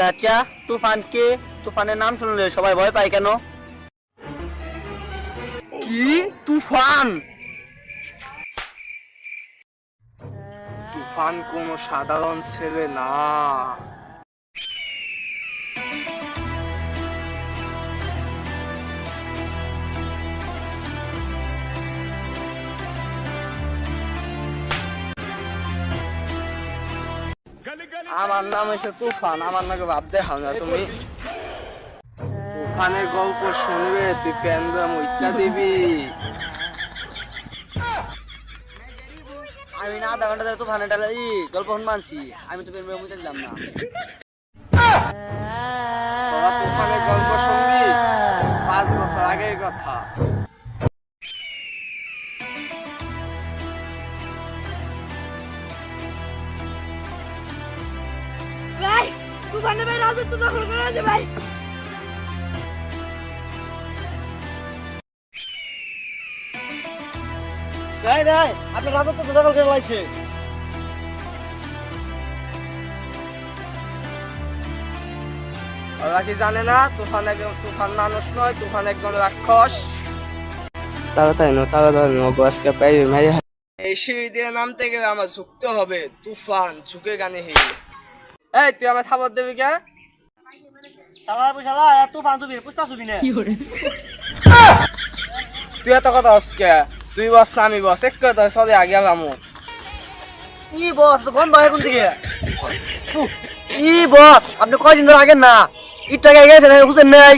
চাচা তুফান কে তুফানের নাম শুনলে সবাই ভয় পায় কেন? কি? তুফান? তুফান কোনো সাধারণ ছেলে না। আমার নাম হচ্ছে তুফান, আমার নাকি ভাব দেখাও না তুমি। তুফানের গল্প শুনবে, তুই প্যান্ডা মইতা দিবি। আমি না আধা ঘণ্টা ধরে তুফানের ডালে গল্প শুন মানছি। আমি তো বের বুঝতে দিলাম না। তোরা তুফানের গল্প শুনবি? পাঁচ বছর আগের কথা। ভাই তুফানে ভাই রাজত্ব দখল করে আছে ভাই। ভাই ভাই রাজত্ব দখল করে লাইছে। জানে না, তুফান তুফান মানুষ নয়, তুফান একজন রাক্ষস। তাড়াতাড়ি নো তাড়াতাড়ি নো সিঁড়ি দিয়ে নামতে গেলে আমার ঝুঁকতে হবে। তুফান ঝুঁকে গানে হে এই তুই আমার খাবার দেবি কে শালা বুঝালা তুফান ছবি পুষ্পা ছবি না তুই এত কথা হসকে তুই বস না আমি বস এক কথা সদে আগে আমু ই বস তো গন্ধ হয় কোন থেকে ই বস আপনি কয়দিন ধরে আগেন না ইট টাকা গেছেন বুঝেন নাই